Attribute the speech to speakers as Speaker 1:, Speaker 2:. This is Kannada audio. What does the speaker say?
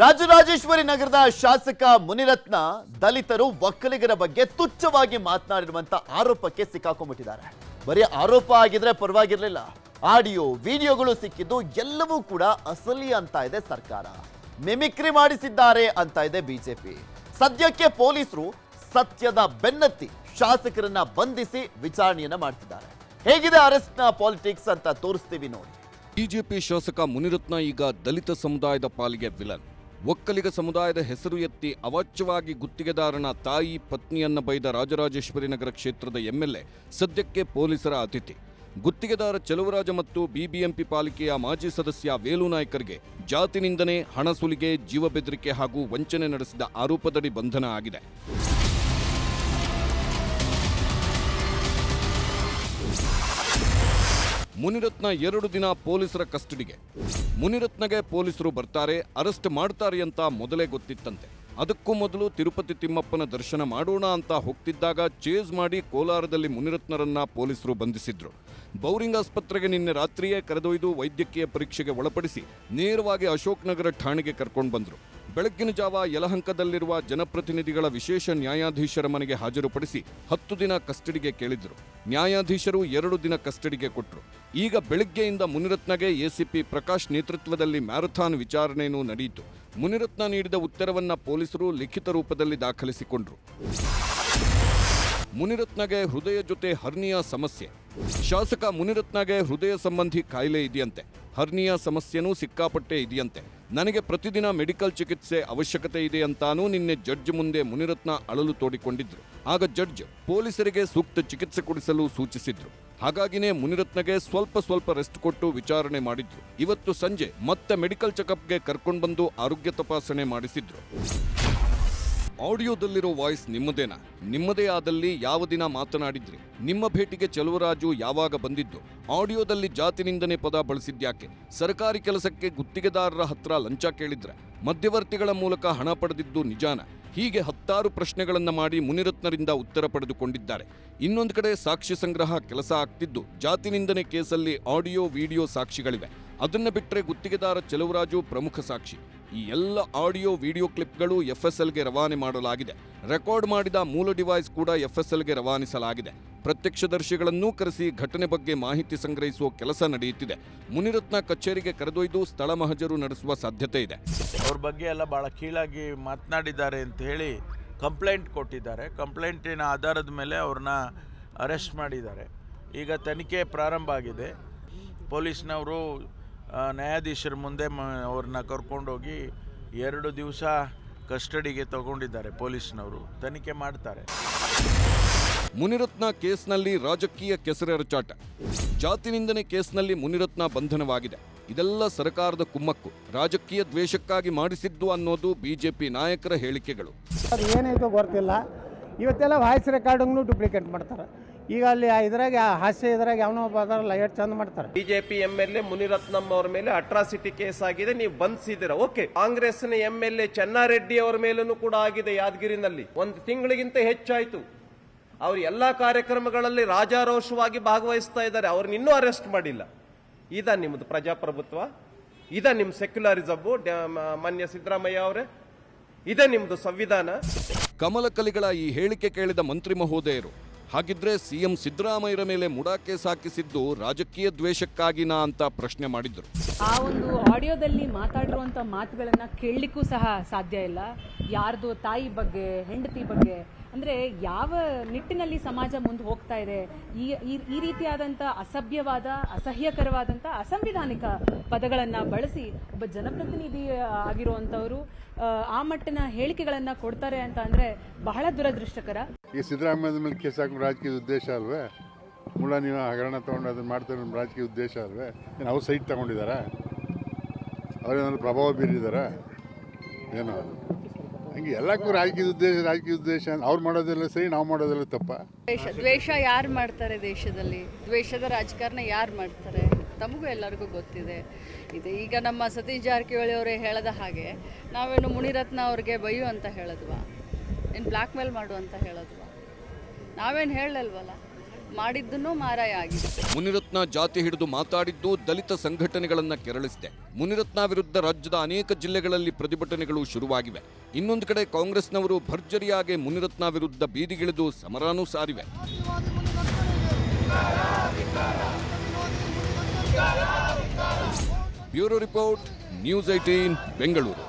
Speaker 1: ರಾಜರಾಜೇಶ್ವರಿ ನಗರದ ಶಾಸಕ ಮುನಿರತ್ನ ದಲಿತರು ಒಕ್ಕಲಿಗರ ಬಗ್ಗೆ ತುಚ್ಛವಾಗಿ ಮಾತನಾಡಿರುವಂತ ಆರೋಪಕ್ಕೆ ಸಿಕ್ಕಾಕೊಂಡ್ಬಿಟ್ಟಿದ್ದಾರೆ. ಬರೀ ಆರೋಪ ಆಗಿದ್ರೆ ಪರವಾಗಿರ್ಲಿಲ್ಲ. ಆಡಿಯೋ, ವಿಡಿಯೋಗಳು ಸಿಕ್ಕಿದ್ದು ಎಲ್ಲವೂ ಕೂಡ ಅಸಲಿ ಅಂತ ಇದೆ ಸರ್ಕಾರ. ಮಿಮಿಕ್ರಿ ಮಾಡಿಸಿದ್ದಾರೆ ಅಂತ ಇದೆ ಬಿಜೆಪಿ. ಸದ್ಯಕ್ಕೆ ಪೊಲೀಸರು ಸತ್ಯದ ಬೆನ್ನತ್ತಿ ಶಾಸಕರನ್ನ ಬಂಧಿಸಿ ವಿಚಾರಣೆಯನ್ನ ಮಾಡ್ತಿದ್ದಾರೆ. ಹೇಗಿದೆ ಅರೆಸ್ಟ್ನ ಪಾಲಿಟಿಕ್ಸ್ ಅಂತ ತೋರಿಸ್ತೀವಿ ನೋಡಿ.
Speaker 2: ಬಿಜೆಪಿ ಶಾಸಕ ಮುನಿರತ್ನ ಈಗ ದಲಿತ ಸಮುದಾಯದ ಪಾಲಿಗೆ ವಿಲನ್. ಒಕ್ಕಲಿಗ ಸಮುದಾಯದ ಹೆಸರು ಎತ್ತಿ ಅವಾಚ್ಯವಾಗಿ ಗುತ್ತಿಗೆದಾರನ ತಾಯಿ ಪತ್ನಿಯನ್ನ ಬೈದ ರಾಜರಾಜೇಶ್ವರಿ ನಗರ ಕ್ಷೇತ್ರದ ಎಂಎಲ್ಎ, ಸದ್ಯಕ್ಕೆ ಪೊಲೀಸರ ಅತಿಥಿ. ಗುತ್ತಿಗೆದಾರ ಚಲುವರಾಜ ಮತ್ತು ಬಿಬಿಎಂಪಿ ಪಾಲಿಕೆಯ ಮಾಜಿ ಸದಸ್ಯ ವೇಲು ನಾಯ್ಕರ್ಗೆ ಜಾತಿ ನಿಂದನೆ ಹಣ ಸುಲಿಗೆ, ಜೀವ ಬೆದರಿಕೆ ಹಾಗೂ ವಂಚನೆ ನಡೆಸಿದ ಆರೋಪದಡಿ ಬಂಧನ ಆಗಿದೆ. ಮುನಿರತ್ನ ಎರಡು ದಿನ ಪೊಲೀಸರ ಕಸ್ಟಡಿಗೆ. ಮುನಿರತ್ನಗೆ ಪೊಲೀಸರು ಬರ್ತಾರೆ, ಅರೆಸ್ಟ್ ಮಾಡ್ತಾರೆ ಅಂತ ಮೊದಲೇ ಗೊತ್ತಿತ್ತಂತೆ. ಅದಕ್ಕೂ ಮೊದಲು ತಿರುಪತಿ ತಿಮ್ಮಪ್ಪನ ದರ್ಶನ ಮಾಡೋಣ ಅಂತ ಹೋಗ್ತಿದ್ದಾಗ ಚೇಸ್ ಮಾಡಿ ಕೋಲಾರದಲ್ಲಿ ಮುನಿರತ್ನರನ್ನ ಪೊಲೀಸರು ಬಂಧಿಸಿದ್ರು. ಬೌರಿಂಗ್ ಆಸ್ಪತ್ರೆಗೆ ನಿನ್ನೆ ರಾತ್ರಿಯೇ ಕರೆದೊಯ್ದು ವೈದ್ಯಕೀಯ ಪರೀಕ್ಷೆಗೆ ಒಳಪಡಿಸಿ ನೇರವಾಗಿ ಅಶೋಕ್ ನಗರ ಠಾಣೆಗೆ ಕರ್ಕೊಂಡು ಬಂದ್ರು. ಬೆಳಗ್ಗಿನ ಜಾವ ಯಲಹಂಕದಲ್ಲಿರುವ ಜನಪ್ರತಿನಿಧಿಗಳ ವಿಶೇಷ ನ್ಯಾಯಾಧೀಶರ ಮನೆಗೆ ಹಾಜರುಪಡಿಸಿ ಹತ್ತು ದಿನ ಕಸ್ಟಡಿಗೆ ಕೇಳಿದ್ರು. ನ್ಯಾಯಾಧೀಶರು ಎರಡು ದಿನ ಕಸ್ಟಡಿಗೆ ಕೊಟ್ಟರು ಈಗ ಬೆಳಗ್ಗೆಯಿಂದ ಮುನಿರತ್ನಗೆ ಎಸಿಪಿ ಪ್ರಕಾಶ್ ನೇತೃತ್ವದಲ್ಲಿ ಮ್ಯಾರಥಾನ್ ವಿಚಾರಣೆಯೂ ನಡೆಯಿತು. ಮುನಿರತ್ನ ನೀಡಿದ ಉತ್ತರವನ್ನ ಪೊಲೀಸರು ಲಿಖಿತ ರೂಪದಲ್ಲಿ ದಾಖಲಿಸಿಕೊಂಡ್ರು. ಮುನಿರತ್ನಗೆ ಹೃದಯ ಜೊತೆ ಹರ್ನಿಯಾ ಸಮಸ್ಯೆ. ಶಾಸಕ ಮುನಿರತ್ನಗೆ ಹೃದಯ ಸಂಬಂಧಿ ಕಾಯಿಲೆ ಇದೆಯಂತೆ. ಹರ್ನಿಯಾ ಸಮಸ್ಯೆನೂ ಸಿಕ್ಕಾಪಟ್ಟೆ ಇದೆಯಂತೆ. ನನಗೆ ಪ್ರತಿದಿನ ಮೆಡಿಕಲ್ ಚಿಕಿತ್ಸೆ ಅವಶ್ಯಕತೆ ಇದೆ ಅಂತಾನೂ ನಿನ್ನೆ ಜಡ್ಜ್ ಮುಂದೆ ಮುನಿರತ್ನ ಅಳಲು ತೋಡಿಕೊಂಡಿದ್ರು. ಆಗ ಜಡ್ಜ್ ಪೊಲೀಸರಿಗೆ ಸೂಕ್ತ ಚಿಕಿತ್ಸೆ ಕೊಡಿಸಲು ಸೂಚಿಸಿದ್ರು. ಹಾಗಾಗಿನೇ ಮುನಿರತ್ನಗೆ ಸ್ವಲ್ಪ ಸ್ವಲ್ಪ ರೆಸ್ಟ್ ಕೊಟ್ಟು ವಿಚಾರಣೆ ಮಾಡಿದ್ರು. ಇವತ್ತು ಸಂಜೆ ಮತ್ತೆ ಮೆಡಿಕಲ್ ಚೆಕಪ್ಗೆ ಕರ್ಕೊಂಡ್ಬಂದು ಆರೋಗ್ಯ ತಪಾಸಣೆ ಮಾಡಿಸಿದ್ರು. ಆಡಿಯೋದಲ್ಲಿರೋ ವಾಯ್ಸ್ ನಿಮ್ಮದೇನಾ? ನಿಮ್ಮದೇ ಆದಲ್ಲಿ ಯಾವ ದಿನ ಮಾತನಾಡಿದ್ರಿ? ನಿಮ್ಮ ಭೇಟಿಗೆ ಚಲುವರಾಜು ಯಾವಾಗ ಬಂದಿದ್ದು? ಆಡಿಯೋದಲ್ಲಿ ಜಾತಿ ನಿಂದನೆ ಪದ ಬಳಸಿದ್ಯಾಕೆ? ಸರ್ಕಾರಿ ಕೆಲಸಕ್ಕೆ ಗುತ್ತಿಗೆದಾರರ ಹತ್ರ ಲಂಚ ಕೇಳಿದ್ರೆ? ಮಧ್ಯವರ್ತಿಗಳ ಮೂಲಕ ಹಣ ಪಡೆದಿದ್ದು ನಿಜಾನ? ಹೀಗೆ ಹತ್ತಾರು ಪ್ರಶ್ನೆಗಳನ್ನು ಮಾಡಿ ಮುನಿರತ್ನರಿಂದ ಉತ್ತರ ಪಡೆದುಕೊಂಡಿದ್ದಾರೆ. ಇನ್ನೊಂದು ಕಡೆ ಸಾಕ್ಷಿ ಸಂಗ್ರಹ ಕೆಲಸ ಆಗ್ತಿದ್ದು ಜಾತಿ ನಿಂದನೆ ಕೇಸಲ್ಲಿ ಆಡಿಯೋ, ವಿಡಿಯೋ ಸಾಕ್ಷಿಗಳಿವೆ. ಅದನ್ನ ಬಿಟ್ಟರೆ ಗುತ್ತಿಗೆದಾರ ಚೆಲುವರಾಜು ಪ್ರಮುಖ ಸಾಕ್ಷಿ. ಈ ಎಲ್ಲ ಆಡಿಯೋ ವಿಡಿಯೋ ಕ್ಲಿಪ್ಗಳು ಎಫ್ ಎಸ್ ಎಲ್ಗೆ ರವಾನೆ ಮಾಡಲಾಗಿದೆ. ರೆಕಾರ್ಡ್ ಮಾಡಿದ ಮೂಲ ಡಿವೈಸ್ ಕೂಡ ಎಫ್ ಎಸ್ ಎಲ್ಗೆ ರವಾನಿಸಲಾಗಿದೆ. ಪ್ರತ್ಯಕ್ಷದರ್ಶಿಗಳನ್ನೂ ಕರೆಸಿ ಘಟನೆ ಬಗ್ಗೆ ಮಾಹಿತಿ ಸಂಗ್ರಹಿಸುವ ಕೆಲಸ ನಡೆಯುತ್ತಿದೆ. ಮುನಿರತ್ನ ಕಚೇರಿಗೆ ಕರೆದೊಯ್ದು ಸ್ಥಳ ಮಹಜರು ನಡೆಸುವ ಸಾಧ್ಯತೆ ಇದೆ.
Speaker 3: ಅವ್ರ ಬಗ್ಗೆ ಎಲ್ಲ ಭಾಳ ಕೀಳಾಗಿ ಮಾತನಾಡಿದ್ದಾರೆ ಅಂತ ಹೇಳಿ ಕಂಪ್ಲೇಂಟ್ ಕೊಟ್ಟಿದ್ದಾರೆ. ಕಂಪ್ಲೇಂಟಿನ ಆಧಾರದ ಮೇಲೆ ಅವ್ರನ್ನ ಅರೆಸ್ಟ್ ಮಾಡಿದ್ದಾರೆ. ಈಗ ತನಿಖೆ ಪ್ರಾರಂಭ ಆಗಿದೆ. ಪೊಲೀಸ್ನವರು ನ್ಯಾಯಾಧೀಶರ ಮುಂದೆ ಮ ಅವ್ರನ್ನ ಕರ್ಕೊಂಡೋಗಿ ಎರಡು ದಿವಸ ಕಸ್ಟಡಿಗೆ ತಗೊಂಡಿದ್ದಾರೆ ಪೊಲೀಸ್ನವರು. ತನಿಖೆ ಮಾಡ್ತಾರೆ.
Speaker 2: ಮುನಿರತ್ನ ಕೇಸ್ನಲ್ಲಿ ರಾಜಕೀಯ ಕೆಸರೆರಚಾಟ ಜಾತಿ ನಿಂದನೆ ಕೇಸ್ನಲ್ಲಿ ಮುನಿರತ್ನ ಬಂಧನವಾಗಿದೆ. ಇದೆಲ್ಲ ಸರ್ಕಾರದ ಕುಮ್ಮಕ್ಕು. ರಾಜಕೀಯ ದ್ವೇಷಕ್ಕಾಗಿ ಮಾಡಿಸಿದ್ದು ಅನ್ನೋದು ಬಿಜೆಪಿ ನಾಯಕರ ಹೇಳಿಕೆಗಳು.
Speaker 4: ಅದು ಏನಾಯ್ತೋ ಗೊತ್ತಿಲ್ಲ. ಇವತ್ತೆಲ್ಲ ವಾಯ್ಸ್ ರೆಕಾರ್ಡಿಂಗ್ನು ಡೂಪ್ಲಿಕೇಟ್ ಮಾಡ್ತಾರೆ. ಈಗ ಅಲ್ಲಿ ಇದ್ರಾಗ ಹಾಸ್ಯ ಇದ್ರಾಗ ಯಾವನೋ ಒಬ್ಬ ಅದಾರಲ್ಲ ಎಷ್ಟು ಚಂದ ಮಾಡ್ತಾರೆ.
Speaker 5: BJP M L A Munirathnam ಅವರ ಮೇಲೆ ಅಟ್ರಾಸಿಟಿ ಕೇಸ್ ಆಗಿದೆ ನೀವು ಬಂಧಿಸಿದ್ದೀರಾ ಓಕೆ ಕಾಂಗ್ರೆಸ್ನ ಎಂ ಎಲ್ ಎ ಚೆನ್ನಾರೆಡ್ಡಿ ಅವರ ಮೇಲೂ ಕೂಡ ಆಗಿದೆ ಯಾದಗಿರಿನಲ್ಲಿ. ಒಂದು ತಿಂಗಳಿಗಿಂತ ಹೆಚ್ಚಾಯ್ತು. ಅವರು ಎಲ್ಲಾ ಕಾರ್ಯಕ್ರಮಗಳಲ್ಲಿ ರಾಜಾರೋಷವಾಗಿ ಭಾಗವಹಿಸ್ತಾ ಇದ್ದಾರೆ. ಅವ್ರನ್ನ ಇನ್ನೂ ಅರೆಸ್ಟ್ ಮಾಡಿಲ್ಲ. ಇದ ನಿಮ್ದು ಪ್ರಜಾಪ್ರಭುತ್ವ ಇದ ನಿಮ್ಮ ಸೆಕ್ಯುಲರಿಸಮ್ ಮಾನ್ಯ ಸಿದ್ದರಾಮಯ್ಯ ಅವರೇ. ಇದೇ ನಿಮ್ಮದು ಸಂವಿಧಾನ.
Speaker 2: ಕಮಲಕಲಿಗಳ ಈ ಹೇಳಿಕೆ ಕೇಳಿದ ಮಂತ್ರಿ ಮಹೋದಯರು ಹಾಗಿದ್ರೆ ಸಿಎಂ ಸಿದ್ದರಾಮಯ್ಯರ ಮೇಲೆ ಮುಡಾಕೆ ಸಾಕಿಸಿದ್ದು ರಾಜಕೀಯ ದ್ವೇಷಕ್ಕಾಗಿನಾ ಅಂತ ಪ್ರಶ್ನೆ ಮಾಡಿದ್ರು.
Speaker 6: ಆ ಒಂದು ಆಡಿಯೋದಲ್ಲಿ ಮಾತಾಡಿರುವಂಥ ಮಾತುಗಳನ್ನು ಕೇಳಲಿಕ್ಕೂ ಸಹ ಸಾಧ್ಯ ಇಲ್ಲ. ಯಾರ್ದು ತಾಯಿ ಬಗ್ಗೆ, ಹೆಂಡತಿ ಬಗ್ಗೆ ಅಂದರೆ ಯಾವ ನಿಟ್ಟಿನಲ್ಲಿ ಸಮಾಜ ಮುಂದೆ ಹೋಗ್ತಾ ಇದೆ? ಈ ಈ- ರೀತಿಯಾದಂಥ ಅಸಭ್ಯವಾದ ಅಸಹ್ಯಕರವಾದಂಥ ಅಸಂವಿಧಾನಿಕ ಪದಗಳನ್ನು ಬಳಸಿ ಒಬ್ಬ ಜನಪ್ರತಿನಿಧಿ ಆಗಿರುವಂಥವರು ಆ, ಆ ಮಟ್ಟಿನ ಹೇಳಿಕೆಗಳನ್ನು ಕೊಡ್ತಾರೆ ಅಂತ ಅಂದರೆ ಬಹಳ ದುರದೃಷ್ಟಕರ.
Speaker 7: ಈ ಸಿದ್ದರಾಮಯ್ಯದ ಮೇಲೆ ಕೇಸ್ ಹಾಕೋ ರಾಜಕೀಯ ಉದ್ದೇಶ ಅಲ್ವೇ? ಮೂಲ ನೀವು ಹಗರಣ ತೊಗೊಂಡು ಅದನ್ನ ಮಾಡ್ತಾರೆ ನಮ್ಮ ರಾಜಕೀಯ ಉದ್ದೇಶ ಅಲ್ವೇ? ಏನು ಅವ್ರು ಸೈಟ್ ತಗೊಂಡಿದ್ದಾರಾ? ಅವ್ರೇನಾದ್ರು ಪ್ರಭಾವ ಬೀರಿದಾರ ಏನೋ ಹಂಗೆ ಎಲ್ಲಕ್ಕೂ ರಾಜಕೀಯ ಉದ್ದೇಶ ರಾಜಕೀಯ ಉದ್ದೇಶ. ಅವ್ರು ಮಾಡೋದೆಲ್ಲ ಸರಿ, ನಾವು ಮಾಡೋದೆಲ್ಲ ತಪ್ಪ.
Speaker 8: ದ್ವೇಷ ದ್ವೇಷ ಯಾರು ಮಾಡ್ತಾರೆ ದೇಶದಲ್ಲಿ? ದ್ವೇಷದ ರಾಜಕಾರಣ ಯಾರು ಮಾಡ್ತಾರೆ? ತಮಗೂ ಎಲ್ಲರಿಗೂ ಗೊತ್ತಿದೆ. ಇದು, ಈಗ ನಮ್ಮ ಸತೀಶ್ ಜಾರಕಿಹೊಳಿ ಅವರೇ ಹೇಳದ ಹಾಗೆ, ನಾವೇನು ಮುನಿರತ್ನ ಅವ್ರಿಗೆ ಬೈಯು ಅಂತ ಹೇಳದ್ವಾ? ಏನು ಬ್ಲ್ಯಾಕ್ ಮೇಲ್ ಮಾಡು ಅಂತ ಹೇಳದ್ವಾ? ನಾವೇನು ಹೇಳಲ್ವಲ್ಲ? ಮಾಡಿದ್ದನ್ನು ಮಾರಾಯ ಆಗಿದೆ
Speaker 2: ಮುನಿರತ್ನ ಜಾತಿ ಹಿಡಿದು ಮಾತಾಡಿದ್ದು ದಲಿತ ಸಂಘಟನೆಗಳನ್ನು ಕೆರಳಿಸಿದೆ. ಮುನಿರತ್ನ ವಿರುದ್ಧ ರಾಜ್ಯದ ಅನೇಕ ಜಿಲ್ಲೆಗಳಲ್ಲಿ ಪ್ರತಿಭಟನೆಗಳು ಶುರುವಾಗಿವೆ. ಇನ್ನೊಂದು ಕಡೆ ಕಾಂಗ್ರೆಸ್ನವರು ಭರ್ಜರಿಯಾಗಿ ಮುನಿರತ್ನ ವಿರುದ್ಧ ಬೀದಿಗಿಳಿದು ಸಮರಾನೂ ಸಾರಿವೆ. Bureau report, news eighteen Bengaluru.